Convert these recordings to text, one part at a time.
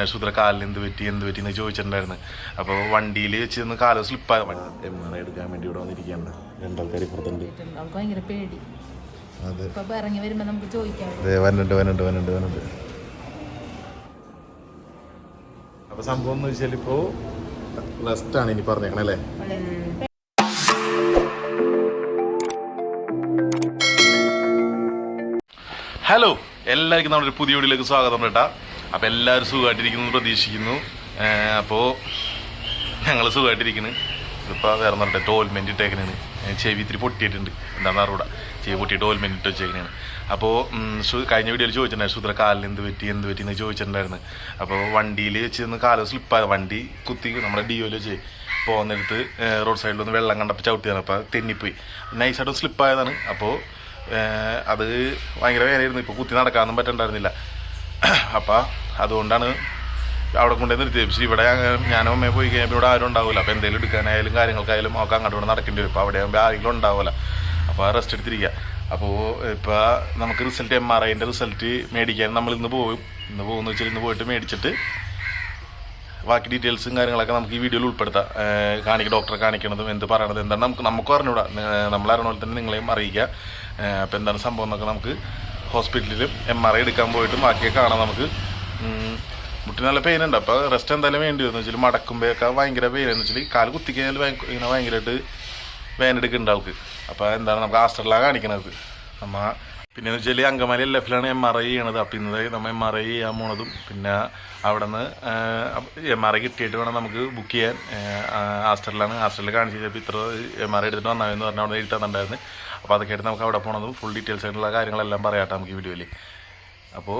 നക്ഷത്ര കാലിന് എന്ത് പറ്റി എന്ത് പറ്റി എന്ന് ചോദിച്ചിട്ടുണ്ടായിരുന്നു. അപ്പോൾ വണ്ടിയിൽ വെച്ച് നിന്ന് കാലം സ്ലിപ്പ് എം ആർ ഐ എടുക്കാൻ വേണ്ടി ഇവിടെ വന്നിരിക്കുകയാണ്. രണ്ടാൾക്കാർ അവൾക്ക് ഭയങ്കര പേടി. അതെ. ഇപ്പൊ ഇറങ്ങി വരുമ്പോ നമുക്ക് ചോദിക്കാം. അതെ അപ്പൊ സംഭവം എന്ന് വെച്ചാൽ ഇപ്പോ റെസ്റ്റ് ആണ് ഇനി പറഞ്ഞേക്കണല്ലേ ഹലോ എല്ലാവർക്കും നമ്മുടെ ഒരു പുതിയ വീഡിയോയിലേക്ക് സ്വാഗതം കേട്ടാ. അപ്പോൾ എല്ലാവരും സുഖമായിട്ടിരിക്കുന്നു പ്രതീക്ഷിക്കുന്നു. അപ്പോൾ ഞങ്ങൾ സുഖമായിട്ടിരിക്കുന്നു ഇതിപ്പോൾ വേറെ പറഞ്ഞിട്ട് ടോൽമെന്റ് ഇട്ടേക്കണേന് ചെവി ഇത്തിരി പൊട്ടിയിട്ടുണ്ട്. എന്താണെന്ന് അറിവിടെ ചെവി പൊട്ടിയിട്ട് ടോൽമെന്റ് ഇട്ട് വെച്ചേക്കണേന് അപ്പോൾ കഴിഞ്ഞ വീഡിയോയിൽ ചോദിച്ചിട്ടുണ്ടായിരുന്നു സുത്ര കാലിന് എന്ത് പറ്റി എന്ത് പറ്റി എന്ന് ചോദിച്ചിട്ടുണ്ടായിരുന്നു. അപ്പോൾ വണ്ടിയിൽ വെച്ച് നിന്ന് കാലം സ്ലിപ്പായ വണ്ടി കുത്തി നമ്മുടെ ഡിയോയിൽ വെച്ച് പോകുന്നിടത്ത് റോഡ് സൈഡിൽ ഒന്ന് വെള്ളം കണ്ടപ്പോൾ ചവിട്ടിയാണ് അപ്പോൾ തെന്നിപ്പോയി. നൈസായിട്ട് സ്ലിപ്പായതാണ് അപ്പോൾ അത് ഭയങ്കര വേദനയായിരുന്നു. ഇപ്പോൾ കുത്തി നടക്കാനൊന്നും പറ്റണ്ടായിരുന്നില്ല. അപ്പം അതുകൊണ്ടാണ് അവിടെ കൊണ്ടേ നിർത്തിയത്. പക്ഷേ ഇവിടെ ഞാനും അമ്മയെ പോയി കഴിയുമ്പോൾ ഇവിടെ ആരും ഉണ്ടാവില്ല അപ്പോൾ എന്തെങ്കിലും എടുക്കാനായാലും കാര്യങ്ങൾക്കായാലും ഒക്കെ അങ്ങോട്ട് ഇവിടെ നടക്കേണ്ടി വരും. ഇപ്പോൾ അവിടെ ആകുമ്പോൾ ആരെങ്കിലും ഉണ്ടാവില്ല അപ്പോൾ റെസ്റ്റ് എടുത്തിരിക്കുക അപ്പോൾ ഇപ്പോൾ നമുക്ക് റിസൾട്ട് എം ആർ ഐന്റെ റിസൾട്ട് മേടിക്കാൻ നമ്മൾ ഇന്ന് പോകും ഇന്ന് പോകുന്ന വെച്ചാൽ ഇന്ന് പോയിട്ട് മേടിച്ചിട്ട് ബാക്കി ഡീറ്റെയിൽസും കാര്യങ്ങളൊക്കെ നമുക്ക് ഈ വീഡിയോയിൽ ഉൾപ്പെടുത്താം. കാണിക്കുക ഡോക്ടറെ കാണിക്കണതും എന്ത് പറയണത് എന്താണ് നമുക്ക് നമുക്ക് അറിഞ്ഞൂടാ. നമ്മളറിഞ്ഞ പോലെ തന്നെ നിങ്ങളെയും അറിയിക്കുക അപ്പോൾ എന്താണ് സംഭവം എന്നൊക്കെ നമുക്ക് ഹോസ്പിറ്റലിലും എം ആർ ഐ എടുക്കാൻ പോയിട്ടും ബാക്കിയൊക്കെ കാണാം നമുക്ക്. മുട്ടി നല്ല പെയിൻ ഉണ്ട്. അപ്പോൾ റെസ്റ്റ് എന്തായാലും വേണ്ടി വന്നു വെച്ചാൽ മടക്കുമ്പോഴൊക്കെ ഭയങ്കര പെയിൻ എന്ന് വെച്ചാൽ കാൽ കുത്തിക്കഴിഞ്ഞാൽ ഇങ്ങനെ ഭയങ്കരമായിട്ട് വേനെടുക്കുന്നുണ്ട് ആൾക്ക്. അപ്പോൾ എന്താണ് നമുക്ക് ആസ്റ്ററിലാണ് കാണിക്കണത്. നമ്മ പിന്നെ എന്ന് വെച്ചാൽ അങ്കമാലി എൽ എഫിലാണ് എം ആർ ഐ ചെയ്യണത്. അപ്പം ഇന്നത് നമ്മൾ എം ആർ ഐ ചെയ്യാൻ പോണതും പിന്നെ അവിടെ നിന്ന് എം ആർ ഐ കിട്ടിയിട്ട് വേണം നമുക്ക് ബുക്ക് ചെയ്യാൻ. ഹാസ്റ്റലിലാണ് ഹാസ്റ്റലിൽ കാണിച്ച് കഴിഞ്ഞപ്പോൾ ഇത്ര എം ആർ ഐ എടുത്തിട്ട് വന്നാമെന്ന് പറഞ്ഞാൽ അവിടെ എഴുതി തന്നിട്ടുണ്ടായിരുന്നു. അപ്പോൾ അതൊക്കെ ആയിട്ട് നമുക്ക് അവിടെ പോകണതും ഫുൾ ഡീറ്റെയിൽസ് ആയിട്ടുള്ള കാര്യങ്ങളെല്ലാം പറയാട്ടോ നമുക്ക് ഈ വീഡിയോയിൽ അപ്പോൾ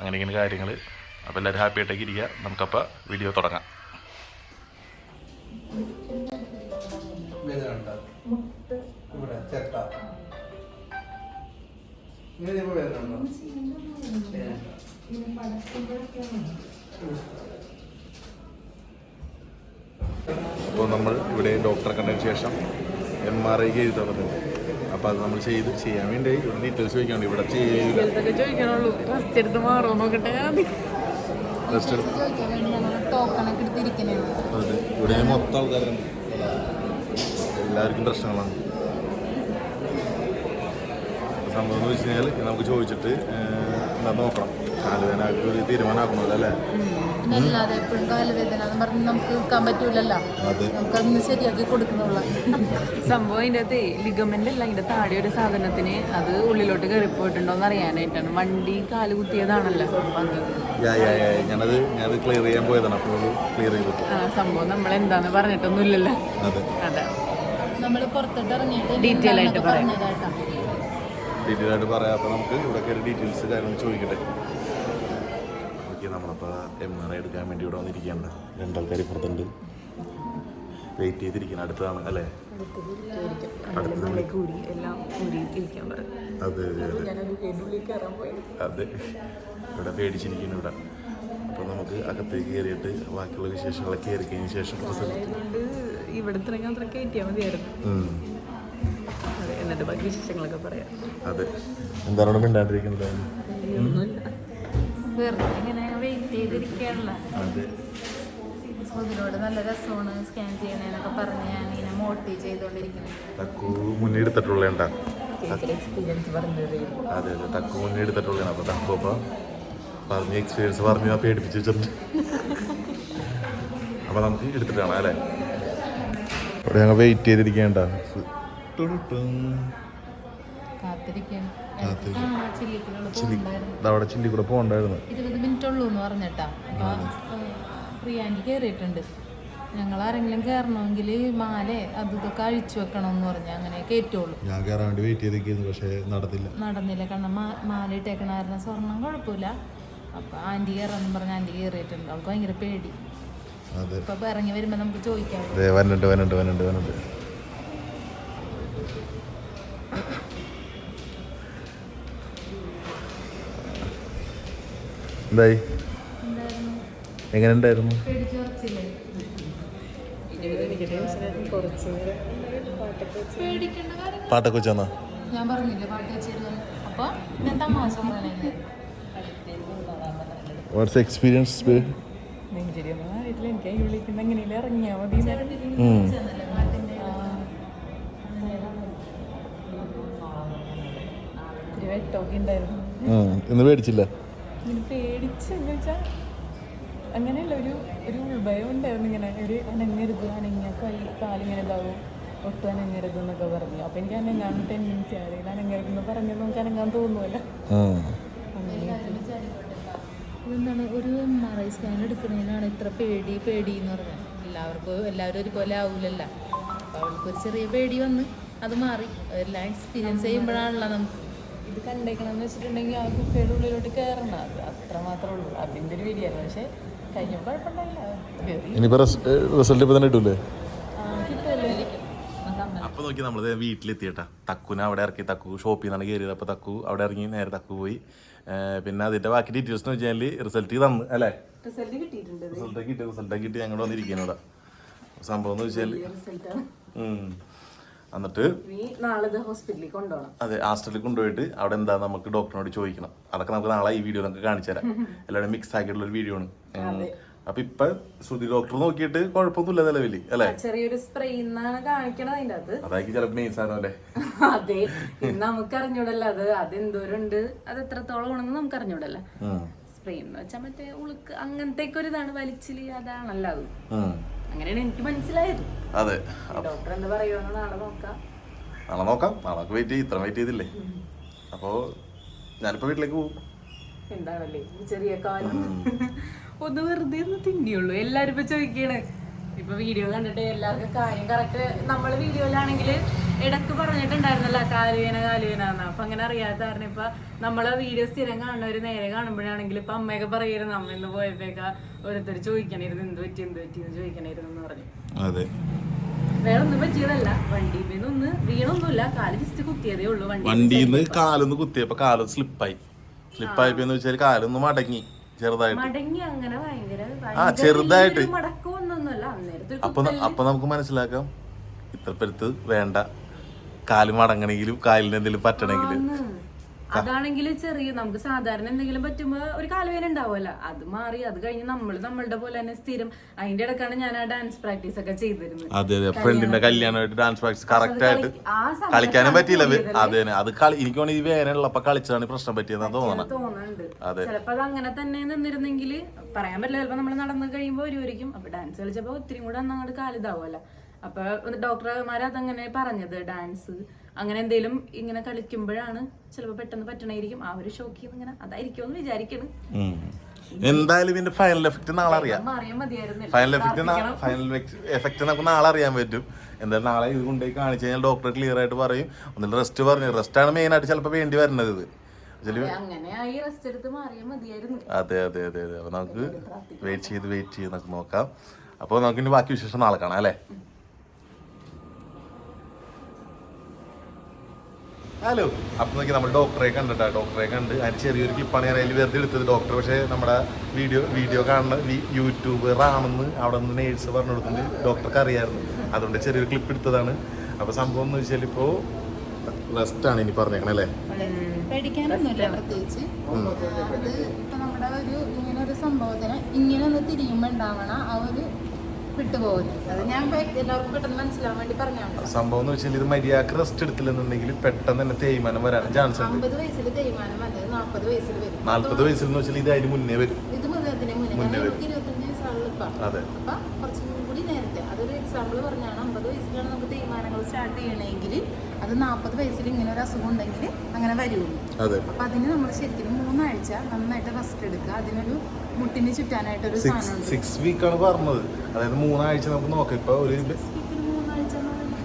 അങ്ങനെ ഇങ്ങനെ കാര്യങ്ങൾ അപ്പോൾ എല്ലാവരും ഹാപ്പി ആയിട്ടേക്ക് ഇരിക്കുക നമുക്കപ്പോൾ വീഡിയോ തുടങ്ങാം. ഇവിടെ ചേട്ട. ഇങ്ങനെ വേദന ഉണ്ടോ? അപ്പോൾ നമ്മൾ ഇവിടെ ഡോക്ടറെ കണ്ടതിന് ശേഷം എം ആർ ഐക്ക് എഴുതി തന്നിട്ടുണ്ട് അപ്പോൾ അത് നമ്മൾ ചെയ്ത് ചെയ്യാൻ വേണ്ടി ഇവിടെ ഡീറ്റെയിൽസ് ചോദിക്കാണ്ട് ഇവിടെ ചെയ്യില്ല അതെ. ഇവിടെ മൊത്തം ആൾക്കാരുണ്ട് എല്ലാവർക്കും പ്രശ്നങ്ങളാണ്. സംഭവം എന്ന് വെച്ച് കഴിഞ്ഞാൽ നമുക്ക് ചോദിച്ചിട്ട് എന്താ നോക്കണം. കാലുവേനാക്കി ഒരു തീരുമാനമാക്കണമല്ലോ അല്ലേ? അല്ലാതെ എപ്പോഴും കാലുവേദന എന്ന് പറഞ്ഞ് നമുക്ക് നിൽക്കാൻ പറ്റൂലല്ലോ. അതെ. നമുക്കതൊന്ന് ശരിയാക്കി കൊടുക്കുന്നുള്ള സംഭവം അതിന്റെ അകത്ത് ലിഗമെന്റ് അല്ല അതിന്റെ താഴെ ഒരു സാധനത്തിന് അത് ഉള്ളിലോട്ട് കയറിപ്പോയിട്ടുണ്ടോന്ന് അറിയാനായിട്ടാണ്. വണ്ടി കാൽ കുത്തിയതാണല്ലോ ഞാനത് ഞാനത് ക്ലിയർ ചെയ്യാൻ പോയതാണ്. അപ്പോൾ ക്ലിയർ ചെയ്തിട്ട്. ആ സംഭവം നമ്മൾ എന്താന്ന് പറഞ്ഞിട്ടൊന്നുമില്ലല്ലോ. അതെ. അതെ. നമ്മൾ പുറത്തോട്ട് ഇറങ്ങിയിട്ട് Detail ആയിട്ട് പറയാം. ഡീറ്റെയിൽ ആയിട്ട് പറയാം. അപ്പോൾ നമുക്ക് ഇവിടെ കയറി ഡീറ്റെയിൽസ് കാര്യങ്ങൾ ചോദിക്കട്ടെ? ഓക്കെ നമ്മളപ്പോൾ എം ആർ ഐ എടുക്കാൻ വേണ്ടി ഇവിടെ വന്നിരിക്കുകയാണ്. രണ്ടാൾക്കാർ ഇപ്പുറത്തുണ്ട്. വെയിറ്റ് ചെയ്തിരിക്കണം അടുത്തതാണ് അല്ലേ? അതെ അതെ ഇവിടെ പേടിച്ചിരിക്കുന്നു ഇവിടെ. അപ്പോൾ നമുക്ക് അകത്തേക്ക് കയറിയിട്ട് ബാക്കിയുള്ള വിശേഷങ്ങളൊക്കെ ഇറക്കിയതിന് ശേഷം ഇവിടെ അത്ര കയറ്റിയാൽ മതിയായിരുന്നു. അതെ എന്നിട്ട് ബാക്കി വിശേഷങ്ങളൊക്കെ പറയാം. അതെ. എന്താണ് മിണ്ടാണ്ടിരിക്കുന്നത്? ഇങ്ങനെ അതിനോട് നല്ല രസമാണ് സ്കാൻ ചെയ്യണേന്നൊക്കെ പറഞ്ഞ് ഞാൻ ഇങ്ങനെ അതെ അതെ. തക്കു മുന്നേ എടുത്തിട്ടുള്ളതാണ് അപ്പോൾ തക്കു അപ്പൊ പറഞ്ഞ എക്സ്പീരിയൻസ് പറഞ്ഞ് പേടിപ്പിച്ച് വെച്ചിട്ടുണ്ട്. അപ്പൊ നമുക്ക് എടുത്തിട്ട് കാണാം അല്ലേ? ഇവിടെ ഞങ്ങൾ വെയിറ്റ് ചെയ്തിരിക്കേണ്ട അവിടെ ചില്ലി കൂടെ പോകണ്ടായിരുന്നു ഇരുപത് മിനിറ്റ് ഉള്ളൂ എന്ന് പറഞ്ഞിട്ടാ. കേറിയിട്ടുണ്ട് കയറിയിട്ടുണ്ട് ഞങ്ങൾ ആരെങ്കിലും കയറണമെങ്കിൽ മാലെ അത് ഇതൊക്കെ അഴിച്ചു വെക്കണമെന്ന് പറഞ്ഞ അങ്ങനെ കയറ്റുള്ളൂ. ഞാൻ കയറാൻ വേണ്ടി വെയിറ്റ് ചെയ്തിരിക്കുന്നു പക്ഷേ നടന്നില്ല. നടന്നില്ല. കാരണം മാല ഇട്ടേക്കണ കാരണം സ്വർണം കുഴപ്പമില്ല. അപ്പൊ ആന്റി കയറാന്ന് പറഞ്ഞ ആന്റി കയറിയിട്ടുണ്ട് അവൾക്ക് ഭയങ്കര പേടി. അപ്പൊ ഇറങ്ങി വരുമ്പോ നമുക്ക് ചോദിക്കാം. എന്തായി? എങ്ങനെ ഉണ്ടായിരുന്നു പാട്ടൊക്കെ വെച്ചാന്നാ? ഞാൻ പറഞ്ഞില്ലേ പാട്ട് അപ്പൊ വാട്ട്സ് എക്സ്പീരിയൻസ് ഇന്ന് മേടിച്ചില്ല ഇങ്ങനെ പേടിച്ചെന്ന് വെച്ചാൽ അങ്ങനെയല്ല ഒരു ഒരു ഭയം ഉണ്ടായിരുന്നു ഇങ്ങനെ. ഒരു അനങ്ങരുത് അനങ്ങിയ കൈ കാലിങ്ങനെ ഇതാവും ഒട്ടും അനങ്ങരുത് എന്നൊക്കെ പറഞ്ഞു. അപ്പം എനിക്ക് അനങ്ങാൻ ടെൻഡൻസി ആരെങ്കിലും അനങ്ങരുത് എന്ന് പറഞ്ഞത് നമുക്ക് അനങ്ങാൻ തോന്നുമല്ലോ ഇതെന്താണ് ഒരു എം ആർ ഐ സ്കാൻ എടുക്കണതിനാണ് ഇത്ര പേടി പേടി എന്ന് പറഞ്ഞത്. എല്ലാവർക്കും എല്ലാവരും ഒരുപോലെ ആവൂലല്ല. അപ്പോൾ അവൾക്ക് ഒരു ചെറിയ പേടി വന്ന് അത് മാറി. എല്ലാം എക്സ്പീരിയൻസ് ചെയ്യുമ്പോഴാണല്ലോ നമുക്ക് ഇത് കണ്ടേക്കണമെന്ന് വെച്ചിട്ടുണ്ടെങ്കിൽ ആ കുപ്പിയുടെ ഉള്ളിലോട്ട് കയറണം അത് അത്ര മാത്രമേ ഉള്ളൂ. അതിന്റെ ഒരു വിധിയായിരുന്നു പക്ഷേ കഴിഞ്ഞപ്പോൾ കുഴപ്പമുണ്ടായില്ല. റിസൾട്ട് ഇപ്പൊ തന്നെ കിട്ടൂലേ? നോക്കി നമ്മൾ വീട്ടിലെത്തിയട്ടാ. തക്കുനെ അവിടെ ഇറക്കി. തക്കു ഷോപ്പിൽ നിന്നാണ് കയറിയത് അപ്പൊ തക്കു അവിടെ ഇറങ്ങി നേരെ തക്കു പോയി. പിന്നെ അതിന്റെ ബാക്കി ഡീറ്റെയിൽസ് എന്ന് വെച്ചാൽ റിസൾട്ട് തന്നു അല്ലേ? റിസൾട്ട് കിട്ടിയിട്ടുണ്ട് റിസൾട്ട് കിട്ടി. റിസൾട്ട് കിട്ടി. ഞങ്ങൾ വന്നിരിക്കുന്നു ഇവിടെ. സംഭവം എന്ന് വെച്ചാൽ എന്നിട്ട് ഹോസ്പിറ്റലിൽ അതെ ഹാസ്റ്റലിൽ കൊണ്ടുപോയിട്ട് അവിടെ എന്താ നമുക്ക് ഡോക്ടറിനോട് ചോദിക്കണം. അതൊക്കെ നമുക്ക് നാളെ ഈ വീഡിയോ നമുക്ക് കാണിച്ചു തരാം. എല്ലാവരും മിക്സ് ആക്കിയിട്ടുള്ള ഒരു വീഡിയോ ആണ്. അപ്പൊ ഇപ്പൊ ശ്രുതി ഡോക്ടർ നോക്കിയിട്ട് കുഴപ്പമൊന്നുമില്ല നിലവിൽ അല്ലെ? ചെറിയൊരു സ്പ്രേ എന്നാണ് കാണിക്കണത് അതിന്റെ അത് അതായിരിക്കും ചിലപ്പോ മെയിൻ സാധനം അല്ലേ? അതെ നമുക്ക് അറിഞ്ഞൂടല്ലോ അത് അത് എന്തോരം ഉണ്ട് അത് എത്രത്തോളം ഉണ്ടെന്ന് നമുക്ക് അറിഞ്ഞൂടല്ലോ ഉം. സ്പ്രേ എന്ന് വെച്ചാൽ മറ്റേ ഉളുക്ക് അങ്ങനത്തെ ഒരു ഇതാണ് വലിച്ചിൽ അതാണല്ലോ അത്. അങ്ങനെയാണ് എനിക്ക് മനസ്സിലായത്. അതെ. ഡോക്ടർ എന്താ പറയുമെന്ന് നാളെ നോക്കാം. നാളെ നോക്കാം. നാളെ വെയിറ്റ് ചെയ്ത് ഇത്ര വെയിറ്റ് ചെയ്തില്ലേ? അപ്പോ ഞാനിപ്പോ വീട്ടിലേക്ക് പോകും എന്താണല്ലേ? ചെറിയ കാലം. ഒന്ന് വെറുതെ ഒന്ന് തിന്നിയുള്ളൂ. എല്ലാരും ഇപ്പൊ ചോദിക്കാണ് ഇപ്പൊ വീഡിയോ കണ്ടിട്ട് എല്ലാവർക്കും കാര്യം കറക്റ്റ് നമ്മൾ വീഡിയോയിലാണെങ്കിൽ ഇടയ്ക്ക് പറഞ്ഞിട്ടുണ്ടായിരുന്നല്ലോ കാലുവേന കാലുവേന എന്ന്. അപ്പൊ അങ്ങനെ അറിയാത്ത കാരണം ഇപ്പൊ നമ്മളെ വീഡിയോ സ്ഥിരം കാണുന്നവര് നേരെ കാണുമ്പോഴാണെങ്കിൽ ഇപ്പൊ അമ്മയൊക്കെ പറയുന്നത് അമ്മ ഇന്ന് പോയപ്പോഴേക്ക ഓരോരുത്തർ ചോദിക്കണായിരുന്നു എന്ത് പറ്റി എന്ത് പറ്റി എന്ന് ചോദിക്കണായിരുന്നു എന്ന് പറഞ്ഞു. അതെ. വേറെ ഒന്നും പറ്റിയതല്ല. വണ്ടിയിൽ ഒന്ന് വീണൊന്നുമില്ല. കാൽ ജസ്റ്റ് കുത്തിയതേ ഉള്ളൂ വണ്ടി വണ്ടിയിൽ നിന്ന് കാലൊന്ന് കുത്തിയപ്പോ കാലൊന്ന് സ്ലിപ്പായി സ്ലിപ്പായപ്പോ വെച്ചാൽ കാലൊന്ന് മടങ്ങി ചെറുതായിട്ട്. മടങ്ങി അങ്ങനെ ഭയങ്കര ആ ചെറുതായിട്ട്. അപ്പൊ അപ്പൊ നമുക്ക് മനസ്സിലാക്കാം. ഇത്രപ്പരുത്ത് വേണ്ട. കാൽ മടങ്ങണെങ്കിലും കാലിന് എന്തെങ്കിലും പറ്റണെങ്കിലും. അതാണെങ്കിൽ ചെറിയ നമുക്ക് സാധാരണ എന്തെങ്കിലും പറ്റുമ്പോ ഒരു കാലുവേന ഉണ്ടാവുമല്ലോ. അത് മാറി അത് കഴിഞ്ഞ് നമ്മൾ നമ്മളുടെ പോലെ തന്നെ സ്ഥിരം അതിന്റെ ഇടക്കാണ് ഞാൻ ആ ഡാൻസ് പ്രാക്ടീസ് ഒക്കെ ചെയ്തിരുന്നത്. അതെ അതെ. ഫ്രണ്ടിന്റെ കല്യാണമായിട്ട് ഡാൻസ് പ്രാക്ടീസ് കറക്റ്റ് ആയിട്ട് കളിക്കാനും പറ്റിയില്ല അത്. അതെ എനിക്ക് തോന്നുന്നു ഈ വേനലുള്ളപ്പോ കളിച്ചതാണ് പ്രശ്നം പറ്റിയെന്ന് തോന്നുന്നുണ്ട് അതെ. ചിലപ്പോ അത് അങ്ങനെ തന്നെ നിന്നിരുന്നെങ്കിൽ പറയാൻ പറ്റില്ല. ചിലപ്പോ നമ്മൾ നടന്നു കഴിയുമ്പോൾ വരുമായിരിക്കും അപ്പൊ ഡാൻസ് കളിച്ചപ്പോ ഒത്തിരി കൂടെ അന്ന് അങ്ങോട്ട് കാലിതാവുമല്ലോ. അപ്പൊ ഡോക്ടർമാർ അതങ്ങനെ പറഞ്ഞത് ഡാൻസ് അങ്ങനെ എന്തെങ്കിലും ഇങ്ങനെ കളിക്കുമ്പോഴാണ് ചിലപ്പോ പെട്ടെന്ന് പറ്റണായിരിക്കും. ആ ഒരു ഷോക്കിൽ ഇങ്ങനെ അതായിരിക്കും എന്ന് വിചാരിക്കണം എന്തായാലും ഇതിന്റെ ഫൈനൽ എഫക്റ്റ് നാളെ അറിയാം. ഫൈനൽ എഫക്റ്റ് ഫൈനൽ എഫക്റ്റ് നമുക്ക് നാളെ അറിയാൻ പറ്റും. എന്തായാലും നാളെ ഇത് കൊണ്ടുപോയി കാണിച്ചു കഴിഞ്ഞാൽ ഡോക്ടർ ക്ലിയർ ആയിട്ട് പറയും. ഒന്നിൽ റെസ്റ്റ് പറഞ്ഞു. റെസ്റ്റ് ആണ് മെയിൻ ആയിട്ട് ചിലപ്പോൾ വേണ്ടി വരുന്നത് ഇത്. അതെ അതെ അതെ അതെ അപ്പൊ നമുക്ക് വെയിറ്റ് ചെയ്ത് വെയിറ്റ് ചെയ്ത് നമുക്ക് നോക്കാം. അപ്പോൾ നമുക്ക് ഇനി ബാക്കി വിശേഷം നാളെ കാണാം അല്ലേ? ഹലോ അപ്പൊ നോക്കി നമ്മൾ ഡോക്ടറെ കണ്ടിട്ടാ. ഡോക്ടറെ കണ്ട് അതിന് ചെറിയൊരു ക്ലിപ്പാണ് ഞാൻ അതിൽ വെറുതെ എടുത്തത്. ഡോക്ടർ പക്ഷേ നമ്മുടെ വീഡിയോ വീഡിയോ കാണുന്ന യൂട്യൂബ് റാണെന്ന് ആണെന്ന് അവിടെ നിന്ന് നേഴ്സ് പറഞ്ഞു കൊടുത്തിട്ട് ഡോക്ടർക്ക് അറിയാമായിരുന്നു അതുകൊണ്ട് ചെറിയൊരു ക്ലിപ്പ് എടുത്തതാണ്. അപ്പോൾ സംഭവം എന്ന് വെച്ചാൽ ഇപ്പോൾ റെസ്റ്റാണ് ഇനി പറഞ്ഞേക്കണേ അല്ലേ? പേടിക്കാനൊന്നുമില്ല. പ്രത്യേകിച്ച്. അത് ഇപ്പൊ നമ്മുടെ ഒരു ഇങ്ങനെ ഒരു സംഭവത്തിന് ഇങ്ങനെ ഒന്ന് തിരിയുമ്പോൾ ഉണ്ടാവണ. ആ ഒരു സംഭവം എന്ന് വെച്ചാൽ ഇത് മര്യാദയ്ക്ക് റെസ്റ്റ് എടുത്തില്ലെന്നുണ്ടെങ്കിൽ പെട്ടെന്ന് തന്നെ തേയ്മാനം വരാൻ ചാൻസ് ഉണ്ട്. നാല്പത് വയസ്സിൽ എന്ന് വെച്ചാൽ ഇത് അതിന് മുന്നേ വരും. മുന്നേ അതെ അപ്പം കുറച്ചും കൂടി നേരത്തെ അതൊരു എക്സാമ്പിൾ പറഞ്ഞാണ് അമ്പത് വയസ്സിലാണ് നമുക്ക് തീരുമാനങ്ങൾ സ്റ്റാർട്ട് ചെയ്യണമെങ്കിൽ അത് നാൽപ്പത് വയസ്സിൽ ഇങ്ങനെ ഒരു അസുഖം ഉണ്ടെങ്കിൽ അങ്ങനെ വരുള്ളൂ. അപ്പൊ അതിന് നമ്മൾ ശരിക്കും മൂന്നാഴ്ച നന്നായിട്ട് റെസ്റ്റ് എടുക്കുക. അതിനൊരു മുട്ടിന് ചുറ്റാനായിട്ട് ഒരു സാധനം സിക്സ് വീക്കാണ് പറഞ്ഞത്. അതായത് മൂന്നാഴ്ച നമുക്ക് നോക്കാം. ഇപ്പൊ ഒരു ശരിക്കും മൂന്നാഴ്ച എന്ന് പറയുമ്പോൾ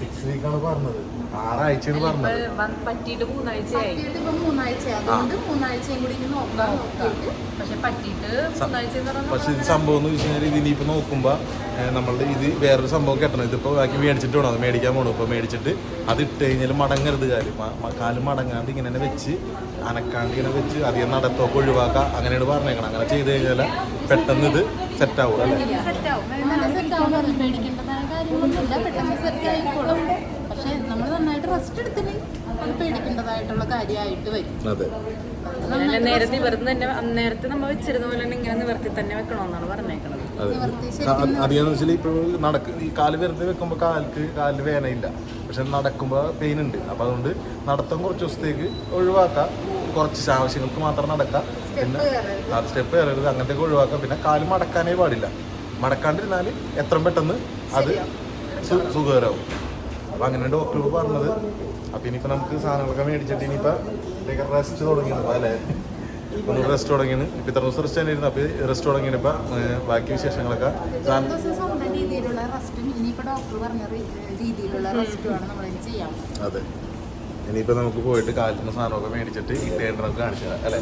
സിക്സ് വീക്കാണ് പറഞ്ഞത്. ആറാഴ്ചയാണ് പറഞ്ഞത്. പറ്റിയിട്ട് മൂന്നാഴ്ചയായി. പക്ഷെ ഇത് സംഭവം എന്ന് വെച്ച് കഴിഞ്ഞാൽ ഇനിയിപ്പോ നോക്കുമ്പോ നമ്മളുടെ ഇത് വേറൊരു സംഭവം കെട്ടണം? ഇതിപ്പോ ബാക്കി മേടിച്ചിട്ട് വേണം അത് മേടിക്കാൻ പോകണം ഇപ്പൊ മേടിച്ചിട്ട് അത് ഇട്ട് കഴിഞ്ഞാൽ മടങ്ങരുത് കാര്യം. കാലം മടങ്ങാണ്ട് ഇങ്ങനെ തന്നെ വെച്ച് അനക്കാണ്ട് ഇങ്ങനെ വെച്ച് അധികം നടത്തൊക്കെ ഒഴിവാക്കാം. അങ്ങനെയാണ് പറഞ്ഞേക്കണം അങ്ങനെ ചെയ്ത് കഴിഞ്ഞാൽ പെട്ടെന്ന് ഇത് സെറ്റ് ആവും അല്ലേ? കാര്യങ്ങളൊന്നുമില്ല പെട്ടെന്ന് സെറ്റ് ആയിക്കോളും പക്ഷെ നമ്മൾ നന്നായിട്ട് റെസ്റ്റ് എടുത്തില്ലെങ്കിൽ അത് പേടിക്കേണ്ടതായിട്ടുള്ള കാര്യമായിട്ട് വരും. നേരത്തെ ഇവർക്ക് തന്നെ നേരത്തെ നമ്മൾ വെച്ചിരുന്ന പോലെ തന്നെ ഇങ്ങനെ നിവർത്തി തന്നെ വെക്കണമെന്നാണ് പറഞ്ഞേക്കണത്. അധികം വെച്ചാൽ ഇപ്പോൾ നടക്ക് ഈ കാൽ വെറുതെ വെക്കുമ്പോൾ കാലിക്ക് കാലിൽ വേനയില്ല. പക്ഷെ നടക്കുമ്പോൾ പെയിൻ ഉണ്ട്. അപ്പം അതുകൊണ്ട് നടത്തം കുറച്ച് ദിവസത്തേക്ക് ഒഴിവാക്കാം. കുറച്ച് ആവശ്യങ്ങൾക്ക് മാത്രം നടക്കാം. പിന്നെ ആ സ്റ്റെപ്പ് കയറരുത് അങ്ങനത്തെ ഒഴിവാക്കാം. പിന്നെ കാൽ മടക്കാനേ പാടില്ല. മടക്കാണ്ടിരുന്നാൽ എത്രയും പെട്ടെന്ന് അത് സുഖകരമാവും. അപ്പം അങ്ങനെ ഡോക്ടറോട് പറഞ്ഞത്. അപ്പം ഇനിയിപ്പോൾ നമുക്ക് സാധനങ്ങളൊക്കെ മേടിച്ചിട്ട് ഇനിയിപ്പോൾ റെസ്റ്റ് തുടങ്ങിയത് അല്ലേ? ഒന്ന് റെസ്റ്റ് തുടങ്ങിയാണ് ഇപ്പം ഇത്ര ദിവസം റെസ്റ്റ് തന്നെ ഇരുന്നു അപ്പോൾ റെസ്റ്റ് തുടങ്ങിയപ്പോൾ ബാക്കി വിശേഷങ്ങളൊക്കെ അതെ. ഇനിയിപ്പോൾ നമുക്ക് പോയിട്ട് കാലത്തുന്ന സാധനമൊക്കെ മേടിച്ചിട്ട് ഇട്ടേണ്ടതൊക്കെ കാണിച്ചു തരാം അല്ലേ?